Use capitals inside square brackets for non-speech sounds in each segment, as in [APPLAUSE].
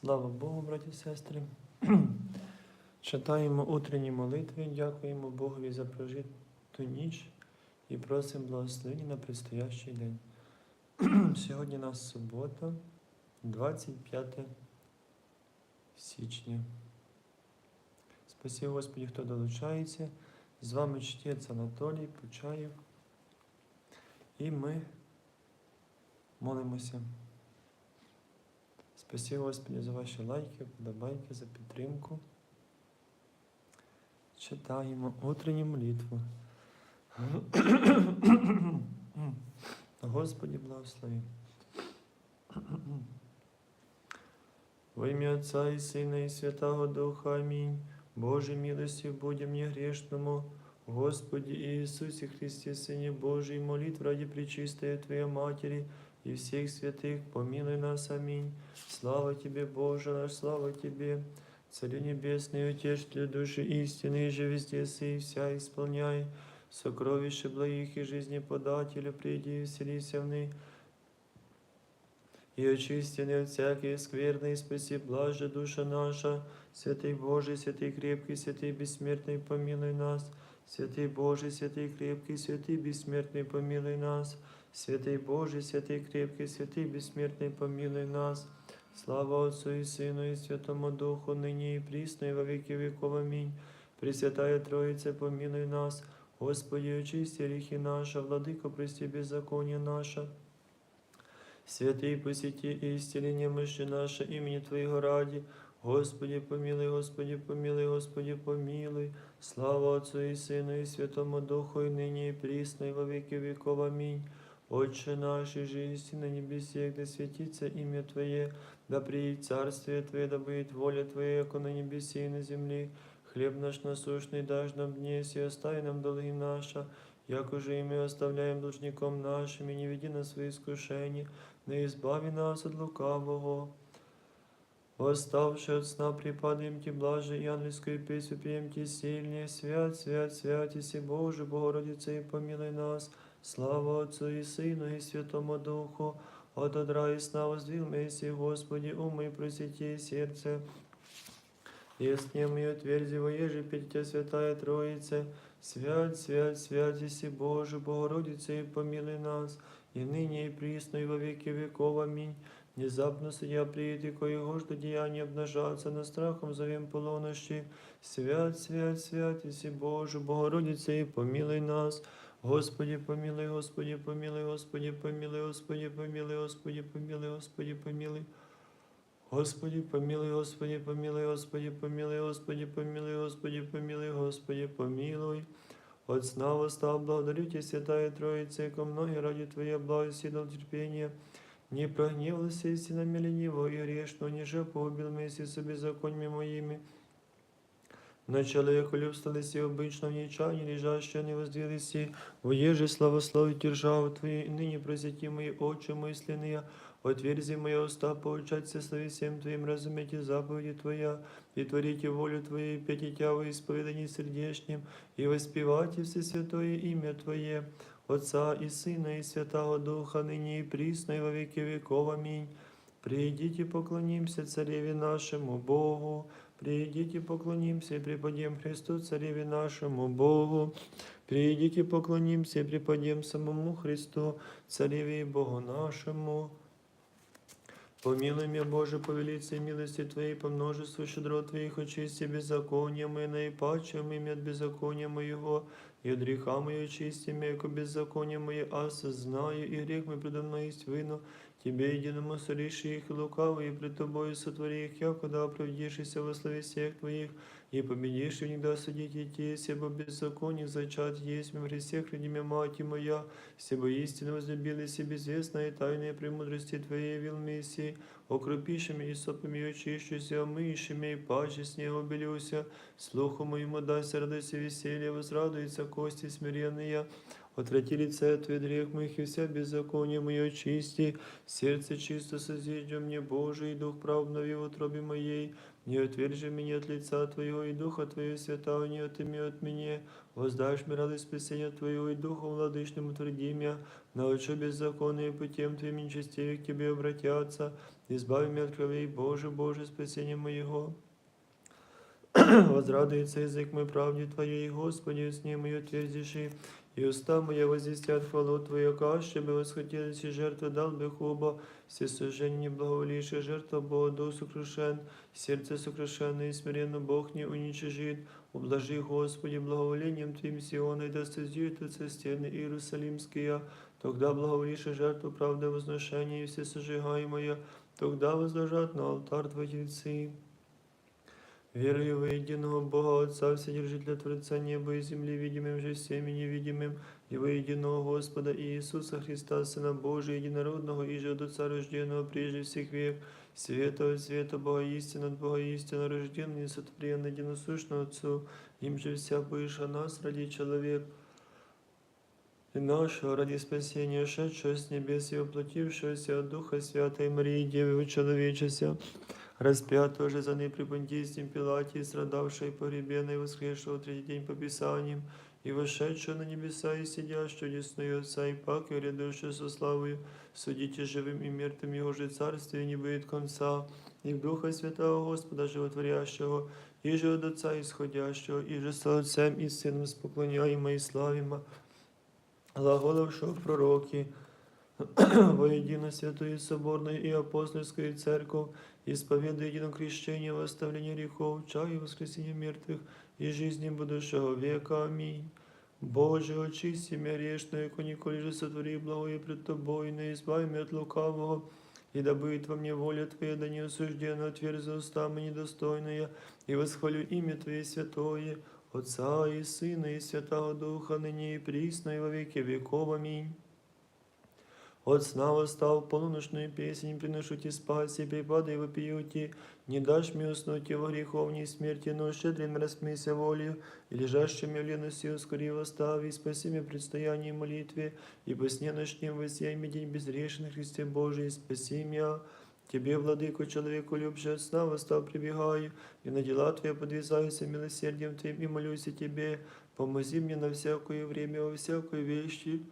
Слава Богу, браті і сестри. [CLEARS THROAT] Читаємо утренні молитви, дякуємо Богові за прожиту ніч і просимо благословення на предстоящий день. [CLEARS THROAT] Сьогодні у нас субота, 25 січня. Спасибо Господі, хто долучається. З вами чтець Анатолій Почаєв. І ми молимося. Спасибо, Господи, за ваші лайки, подобайки, за підтримку. Читаємо утренню молитву. Господи, благослови. Во ім'я Отця і Сина, і Святого Духа. Амінь. Боже, милостив будем мне грешному. Господи Иисусе Христе, Сыне Божий, молитв ради Пречистой Твоей Матери и всех святых, помилуй нас. Аминь. Слава Тебе, Боже наш, слава Тебе, Царю Небесный, Утешителю души истины, и же везде и вся исполняй, сокровища благих и жизни подателя, приди и вселися в ны, и очистены от всякой скверной, и спаси блажа душа наша, Святый Божий, святый крепкий, святый бессмертный, помилуй нас, Святый Божий, святый крепкий, святый бессмертный, помилуй нас, Святый Божий, святый крепкий, святый бессмертный, помилуй нас. Слава Отцу и Сыну и Святому Духу, ныне и присно, и во веки веков. Аминь. Пресвятая Троица, помилуй нас. Господи, очисти грехи наши, Владыка, прости беззаконие наше. Святый, посети и исцели немощи наши имени Твоего ради. Господи, помилуй, Господи, помилуй, Господи, помилуй. Слава Отцу и Сыну и Святому Духу, и ныне и присно, и во веки веков. Аминь. Отче наш, и жизнь на небесе, да светится имя Твое, да приедет царствие Твое, да будет воля Твоя, как на небесе и на земле. Хлеб наш насущный дашь нам днес, и остави нам долги наши, як уже и мы оставляем должником нашим, и не веди нас свои искушения, но избави нас от лукавого. Восставши от сна, припадаем Ти, блаже, и ангельскую песню пьем Ти сильнее. Свят, свят, свят, Иси Боже, Богородице, и помилуй нас. Слава Отцу и Сыну и Святому Духу, от одра и сна воздвил Месси, Господи, умы и просвети сердце. Яснем и отверзи воеже перед Тебя, Святая Троица, свят, свят, свят, Иси Боже, Богородице, и помилуй нас, и ныне, и присно, и во веки веков. Аминь. Внезапно судья приедет, и коего жду деяния обнажаться, на страхом зовем полунощи. Свят, свят, свят, Иси Боже, Богородице, и помилуй нас. Господи, помилуй, Господи, помилуй, Господи, помилуй, Господи, помилуй, Господи, помилуй, Господи, помилуй. Господи, помилуй, Господи, помилуй, Господи, помилуй, Господи, помилуй, Господи, помилуй, Господи, помилуй. От сна восстал, благодарю Тебя, Святая Троица, яко многие ради Твоей благости дал терпение. Не прогневался и синами ленивого и грешного, ниже погубил вместе с беззакониями моими. Начало яко любствовались и обычно в нечаянии, лежащие не воздвились, воеже славословить державу Твою, и ныне просвети мои очи мысленные, отверзи мои уста, поучаться слави всем Твоим, разумейте заповеди Твоя, и творите волю Твою, и пейте Тя во исповедании сердечнем, и воспевайте все святое имя Твое, Отца и Сына и Святого Духа, ныне и присно, и во веки веков. Аминь. Придите, поклонимся Цареве нашему Богу, Придите, поклонимся и преподем Христу, Цареве нашему Богу. Придите, поклонимся и преподем самому Христу, Цареве и Богу нашему. Помилуй меня, Боже, по велице милости Твоей, по множеству щедрот Твоих, очисти беззакония мои, наипаче имя от беззакония моего, и от греха моего очисти меня, яко беззаконие мое, а сознаю, и грех мой предо мной есть вину, Тебе единому сореши їх и лукавые, и пред Тобою сотвори їх, якода оправдішися во славі всіх Твоих, и победишь и никогда судить идти, себо беззаконие зачат есть в Христе, храни меня, мать моя, себо истинно возлюбились и безвестная и тайная премудрости Твоей явил Мессии, окропишими и сопами очищуся, омыйшими и паче снегу белюся, слуху моему дайся радость и веселье, возрадуется кости смиренные, Отврати лице Твое грех моих и вся беззаконие мое очисти, сердце чисто созиждем мне, Боже, и дух прав в утробе моей, не отвержи меня от лица Твоего, и духа Твоего святого не отыми от меня, воздашь мне радость спасения Твоего, и духом владычным утверди меня, научу беззаконные путем Твоим нечестивее к Тебе обратятся, избави меня от кровей, Боже, Боже, спасение моего. Возрадуется [CLEARS THROAT] язык мой правде Твоей, Господи, с ним мою твердиши, и уста моя возвестят хвалу Твою, каще бы восхотелись и жертвы дал бы хуба, все сожжения благоволивших жертва Бога дух сокрушен, сердце сокрушенное и смиренно Бог не уничижит, ублажи, Господи, благоволением Твоим Сиона, и да стезются стены Иерусалимские, тогда благоволивших жертву правды возношения и все сожигаемое, тогда возложат на алтарь Твои тельцы. Верую во единого Бога Отца, Вседержителя Творца неба и земли, видимым же всеми невидимым, и во единого Господа Иисуса Христа, Сына Божия, единородного, и же от Отца рожденного прежде всех век, света от света, Бога истина от Бога истина, рожденный, несотворенный, единосущный Отцу, им же вся быша нас ради человек, и нашего ради спасения, шедшего с небес и воплотившегося от Духа Святой Марии, Девы Человечеся, распятого же за ней при Понтийском Пилате, и страдавшего и погребенного, и воскресшего в третий день по Писаниям, и вошедшего на небеса, и сидящего десную Отца, и пак, и грядущего со славою, судите живым и мертвым, Его же царствие не будет конца, и в Духа Святого Господа Животворящего, и же от Отца исходящего, и же со Отцем и Сыном споклоняемо и славимо, глаголовшего пророки, [CLEARS THROAT] воедино святую соборную и апостольскую церковь, исповедуя едино крещение, восставление грехов, чаю и воскресение мертвых и жизни будущего века. Аминь. Боже, очисти меня грешную, яко николи же сотвори благое пред Тобой, не избави меня от лукавого, и да будет во мне воля Твоя, да не осужденно отверзи уста мои недостойные, и восхвалю имя Твое святое, Отца и Сына и Святого Духа, ныне и присно, и во веки веков. Аминь. От сна восстал полуночную песнь, приношу ти спаси, припадай вопию ти, не дашь мне уснуть во греховней смерти, но щедрым рассмейся волею, и лежащим я в лености ускори восстави, спаси меня в предстоянии молитве, и по сне ночнем воссияй мне день безгрешный Христе Божий, спаси меня. Тебе, владыку, человеку любже, от сна восстал прибегаю, и на дела Твои подвязаюсь милосердием Твоим, и молюсь о Тебе, помози мне на всякое время, во всякой вещи, и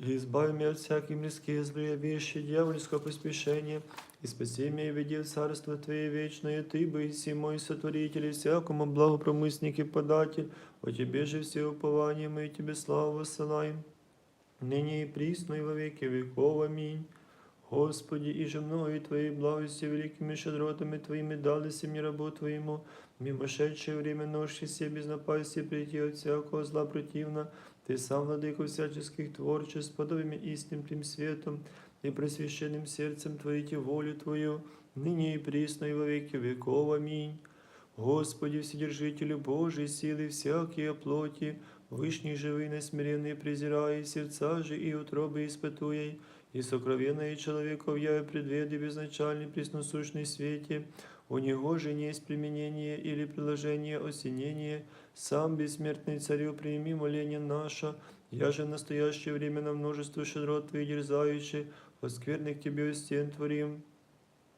избави меня от всяких мирских злые вещи, дьявольского поспешения, и спаси меня и веди в царство Твое вечное, Ты, Боиси мой сотворитель, и всякому благопромысник и податель, о Тебе же все упования мои, Тебе славу воссылаем, ныне и присно, и во веки веков. Аминь. Господи, и же мною Твоей благостью великими щедротами Твоими дались мне рабу Твоему, мимошедшее время ноши себе без напасти прийти от всякого зла противно, Ты сам, владыка всяческих творчеств, подобиями истинным Тем светом и просвященным сердцем творите волю Твою, ныне и присно и во веки веков. Аминь. Господи, Вседержителю Божий, силы всякие плоти, Вышний живый, насмиренный, презирая, сердца же и утробы испытуя, и сокровенное человеков я предведы безначальный пресносущный свете, у него же не есть применение или приложение осенения, сам бессмертный царю прими моление наше, я же в настоящее время на множество щедрот твоих дерзающий, воскверных тебе стен творим,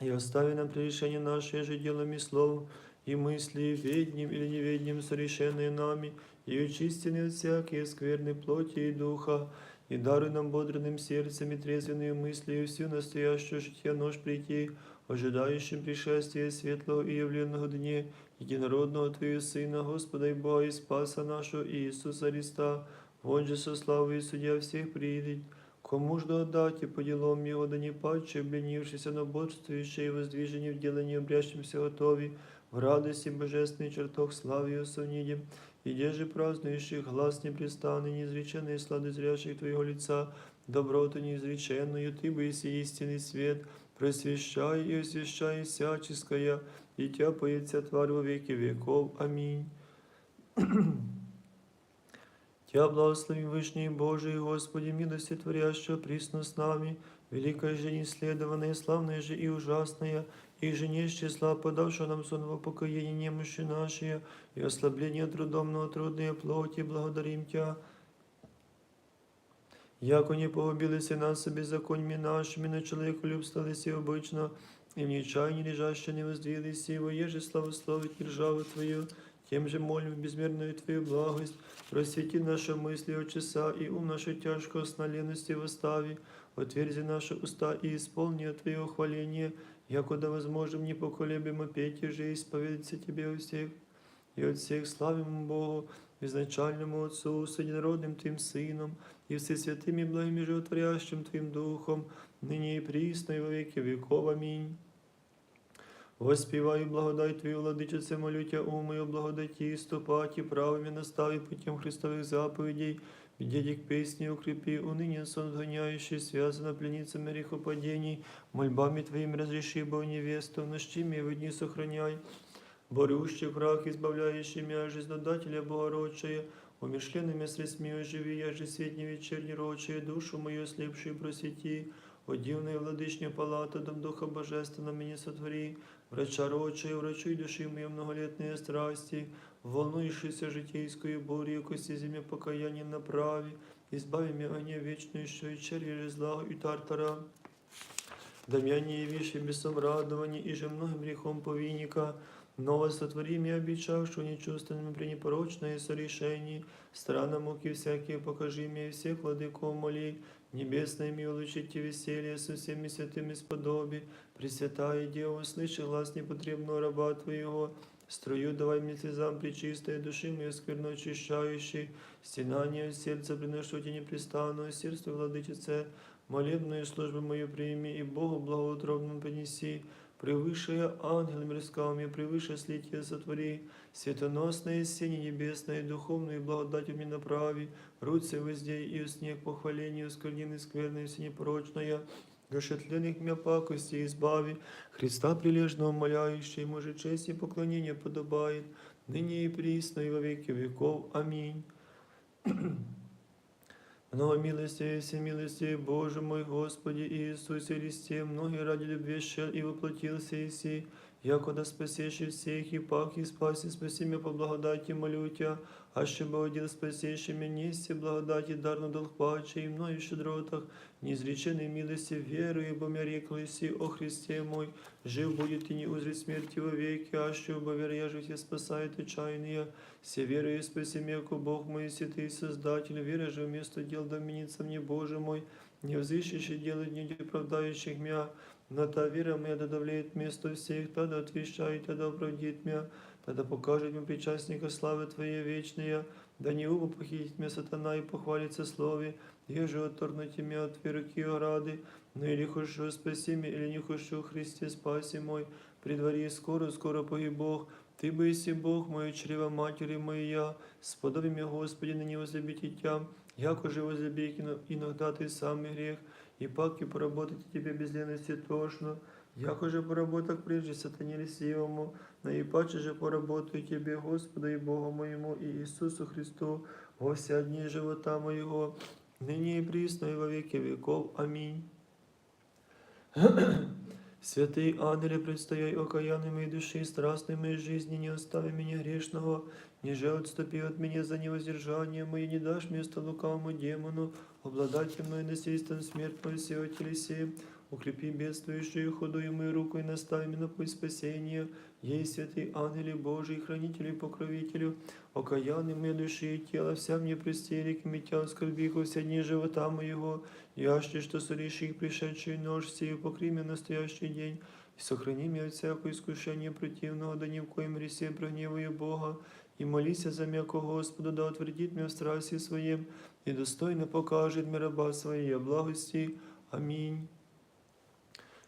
и остави нам прегрешение наше же делом и словом, и мысли, ведним или неведним, совершенные нами, и очистены от всякие скверной плоти и духа, и даруй нам бодренным сердцем и трезвенную мыслью и всю настоящую жития нож прийти, ожидающим пришествия светлого и явленного дне, единородного Твоего Сына, Господа и Бога и Спаса нашего Иисуса Христа, вон же со славой судья всех приидет, Кому ж да отдать и по делам Его, да не паче, обленившийся на бодствующее и воздвижение в делании обрящимся готови, в радости божественный чертог славы и осовнидем, и где же празднующих глаз непрестанный, неизреченный слады зрящих Твоего лица, доброту неизреченную, Ты бы и истинный свет, просвещай и освящай всяческое, и Тя поется тварь во веки веков. Аминь. [CLEARS THROAT] Тя благословим Вышний Божий, Господи, милости творящего присно с нами, великая же неисследованная, славная же и ужасная, и же не числа, подавшего нам сон в упокоение немощи нашей, и ослабление трудомного трудной плоти, благодарим Тя. Яко не погубилися нас собі законьми нашими, на человеку любствовались обычно, и в нечаянии лежаще не воздвились, его еже славословить державу Твою, тем же молим в безмерную Твою благость, просвети наши мысли от часа и ум нашу тяжкого сна лености восстави, отверзи наши уста и исполни Твое хваление, якуда возможным непоколебимо петь и же исповедаться Тебе у всех, и от всех славим Богу, изначальному Отцу, с единородным Твоим Сыном, и всесвятым и благим и животворящим Твоим Духом, ныне и присно и во веки веков. Аминь. Воспіваю благодать Твою, владичице, молю Тя, умою благодаті, ступаті, правими настави путем Христових заповедей, Дети к песне укрепи, уныние сон сгоняющий, связано пленницами грехопадений, мольбами Твоими разреши, Бо невесту, нощими в дни сохраняй, борющих враг, избавляющий меня, жизнодателя Богородчая, умершленными средствами оживи, я же светни вечерний рочая, душу мою слепшую просвети, о дивная владычня палата, дом Духа Божественного меня сотвори, врача рочая, врачуй души моей многолетные страсти, волнующейся житейскую бурю, кости земля покаяния направи, избави меня огня вечную, что и черви зла и тартара. Да меня не явишь и бесом радования, и же многим грехом повинника, Ново сотвори мне обещавшую нечувственным при непорочное сорешении, странно муки всякие покажи мне, и всех владыков моли, небесное ми улучите веселье со всеми святыми сподоби, Пресвятая Дева, услыши глаз непотребного раба Твоего, строю давай мне слезам причистой души моей скверно очищающей, стенание сердца приношу тебе непрестанно, сердце владычице, молебную службу мою прими и Богу благоутробному принеси, превыше ангелам рисками, превыше слития сотвори, светоносное сене небесное, духовную благодать мне направи, руце везде и снег похвалению, сквернины скверной, все непорочная, Гошетленных мя пакости избави, Христа прилежного моляющий, може честь и поклонение подобает, ныне и присно и во веки веков. Аминь. Много милости и всемилости, Боже мой, Господи Иисусе Христе, многие ради любви шел и воплотился Иси, якода спасешь всех и пак и спаси, спаси меня по благодати, молю Тя, а ще бы один спасеши меня, нести благодати, дарно долг паче, и мною щедротах, неизреченной милости, верую, бо мя реклыси о Христе мой, жив будет и не узрит смерти во веки, а ще бы веря же все спасает отчаянные, все верую, спаси меня, ко Бог мой, святый Создатель, вера же вместо дел доменится мне, Боже мой, не взыщешь делать не оправдающих меня, но та вера моя да давляет место всех, тогда отвещает, тогда оправдит меня, тогда покажет мне причастника славы Твоей вечная, да не угу похитить меня сатана и похвалится слове, еже отторгнуть меня от верки и ограды, но или хочу спаси меня, или не хочу Христе спаси мой, при дворе скоро, скоро погиб Бог, Ты бы и Бог мой, чрева матери моя, сподоби меня, Господи, на не возлюбить Тя, яко же возлюбить иногда Ты самый грех, и пак и поработать тебе без лености тошно, яко же поработах прежде сатане лисивому, но и паче же поработаю тебе, Господу и Богу моему, и Иисусу Христу, во дни живота моего, ныне и присно, и во веки веков. Аминь. [CLEARS THROAT] Святый ангеле, предстояй окаянной моей души, страстной моей жизни, не остави меня грешного, ниже отступи от меня за невоздержание мое, не дашь место лукавому демону, обладать мной насильством смерть мою сего телесе, укрепи бедствующую худую мою руку и настави меня на путь спасения, ей святый ангеле Божий, хранителю и покровителю, окаянный моей души и тела, вся мне пристели к митя скорбиху все дни живота моего, яще, что соришь их пришедшую нож сию, покри меня настоящий день, и сохрани меня от всякого искушения противного, да ни в коем ресе прогневаю Бога, и молися за м'яко Господу, да утвердит меня в страсти своем, и достойно покажет мне раба своей благости. Аминь.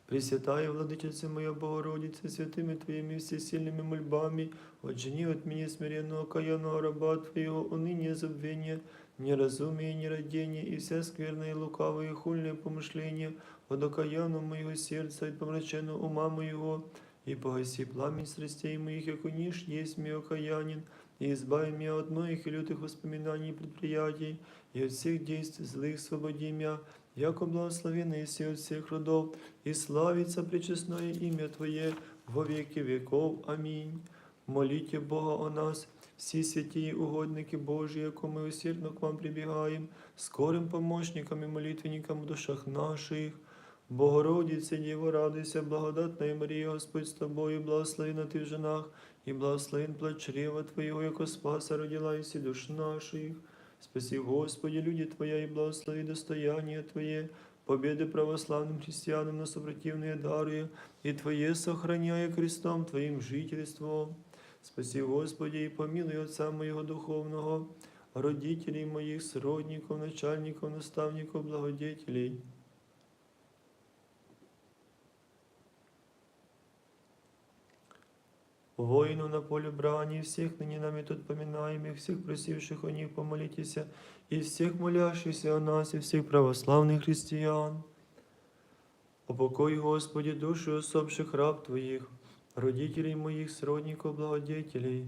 Пресвятая Владычица моя Богородица, святыми Твоими всесильными мольбами, отжени от меня смиренного каянного раба Твоего, уныние, забвение, неразумие, нерадение и вся скверная и лукавая и хульное помышление от окаянного моего сердца и помраченного ума моего, и погаси пламень страстей моих, яко ниш есть мне окаянин, и избави меня от многих и лютых воспоминаний и предприятий, и от всех действий злых свободи меня, яко благословенный си от всех родов, и славится пречестное имя Твое во веки веков. Аминь. Молите Бога о нас, всі святі угодники Божі, яко ми усердно к вам прибігаємо, скорим помощникам і молитвенникам в душах наших. Богородице, Діво, радуйся, благодатна Марія, Господь з тобою, благословена ти в женах, і благословен плод чрева Твоєго, яко спаса родила і всі душ наших. Спаси, Господи, люди Твоя, і благослови достояние Твоє, победы православным христианам на сопротивные даруя, и Твое сохраняя крестом Твоим жительством. Спаси, Господи, и помилуй Отца моего духовного, родителей моих, сродников, начальников, наставников, благодетелей. Воину на поле брани, всех ныне нами тут поминаемых, всех просивших о них помолитесь, и всех молящихся о нас, и всех православных христиан. Упокой, Господи, души усопших раб Твоих, родителей моих, сродников, благодетелей,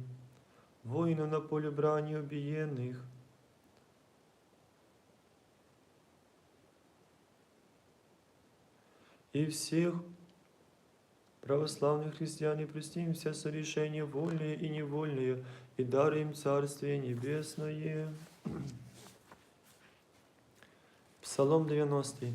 воину на поле брани убиенных, и всех православных христиан, и прости им все сорешения вольные и невольные, и даруй им Царствие Небесное. Псалом 90.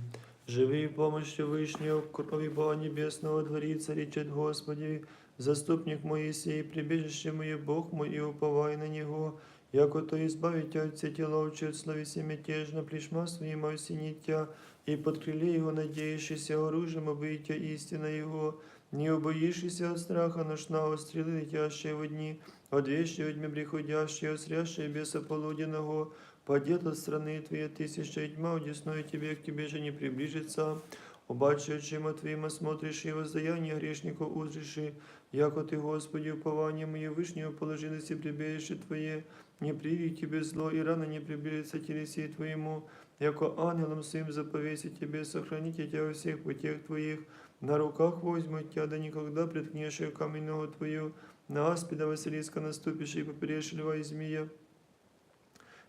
Живи помощью Вышнего, крови Бога Небесного, дворица, речет Господи, заступник Моисей, прибежище мое, Бог мой, и уповай на Него, яко то избавите от все теловче, от словеси мятежно, плешма своим осенитя, и под крыле Его надеющийся оружием обыйте истина Его, не убоишься от страха ношного стрелы, летящие в дни, от вещи во тьме приходящие, осрящие беса полуденного, падет от страны Твоей тысяча и тьма, удесную Тебе, к Тебе же не приближится. Обаче очима Твоим осмотришь и воздаяние грешников узришь, яко Ты, Господи, упование мое вышнего положилось и прибежище Твое, не привит Тебе зло, и рано не приблизится телеси Твоему, яко ангелом своим заповеси Тебе, сохраните Тебя во всех путях Твоих, на руках возьмут Тебя, да никогда приткнешь каменного Твою, на аспида Василиска наступишь и поперешь льва и змея.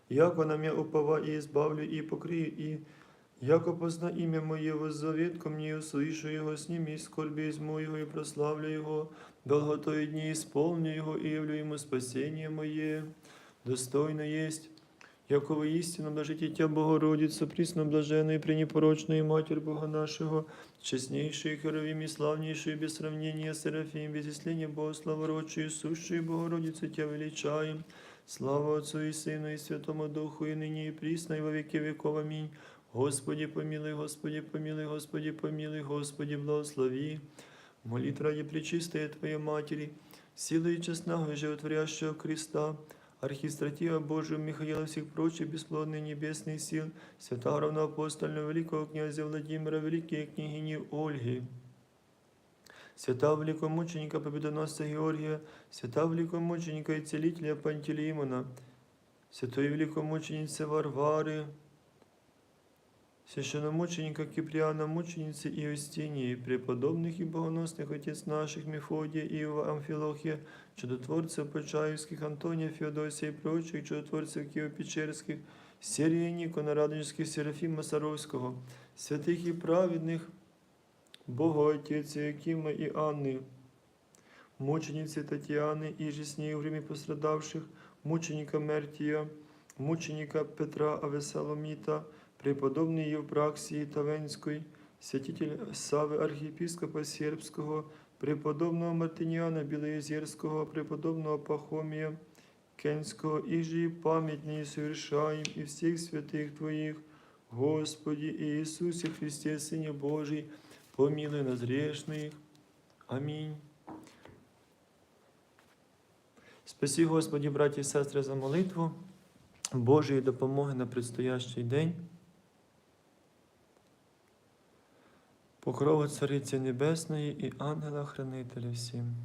Яко на меня упова и избавлю, и покрию, и яко позна имя Мое, воззовет ко мне, услышу Его, сними из скорби из моего и прославлю Его, долготой дни исполню Его и явлю Ему спасение Мое. Достойно есть, яко воистину блажите Тя, Богородицу, присно блаженную и пренепорочную Матерь Бога нашего, честнейшую, херовим и славнейшую, без сравнения Серафим, без исцеления Бога, славородчую, сущую Богородицу Тя величаем. Слава Отцу и Сыну и Святому Духу, и ныне и присно, и во веки веков. Аминь. Господи, помилуй, Господи, помилуй, Господи, помилуй, Господи, благослови. Молит ради Пречистая Твоей Матери, силы и честного и животворящего креста, архистратива Божию Михаила всех прочих бесплодных небесных сил, святого равноапостольного великого князя Владимира, великой княгини Ольги, святого великомученика победоносца Георгия, святого великомученика и целителя Пантелеймона, святой великомученицы Варвары, священномученика Киприана, мученицы Иостинии, преподобных и богоносных отец наших Мефодия, Иова, Амфилохия, чудотворцев Почаевских, Антония, Феодосия и прочих, чудотворцев Киево-Печерских, Сергия Никона, Радонежских, Серафима Саровского, святых и праведных, Бога Отеца Якима и Анны, мученицы Татьяны и же с ней в время пострадавших, мученика Мертия, мученика Петра Авесаломита, преподобный Евпраксии Тавенської, святитель Сави архієпископа Сербського, преподобного Мартиніана Білоєзерського, преподобного Пахомія Кенського, і пам'ятні совершаем і всіх святих Твоїх, Господі Ісусі Христе, Сині Божий, помилуй нас грешных. Амінь. Спасі, Господі, браті і сестри, за молитву Божої допомоги на предстоящий день. Покрова Цариці Небесної і ангела-хранителя всім.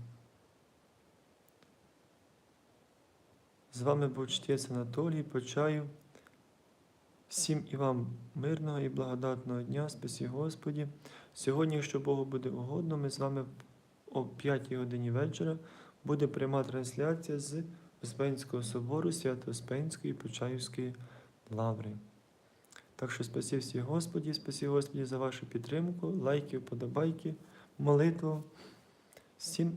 З вами був чтець Анатолій Почаю. Всім і вам мирного і благодатного дня, спасі Господі. Сьогодні, якщо Богу буде угодно, ми з вами о 5 годині вечора буде пряма трансляція з Успенського собору Свято-Успенської Почаївської лаври. Так що спасі всі Господі, спасі Господі за вашу підтримку, лайки, вподобайки, молитву. Всім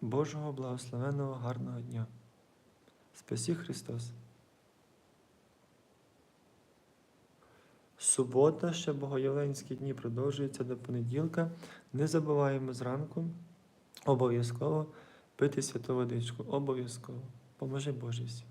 Божого благословенного, гарного дня. Спасі Христос. Субота, ще Богоявленські дні продовжуються до понеділка. Не забуваємо зранку обов'язково пити святу водичку. Обов'язково. Поможи Боже всім.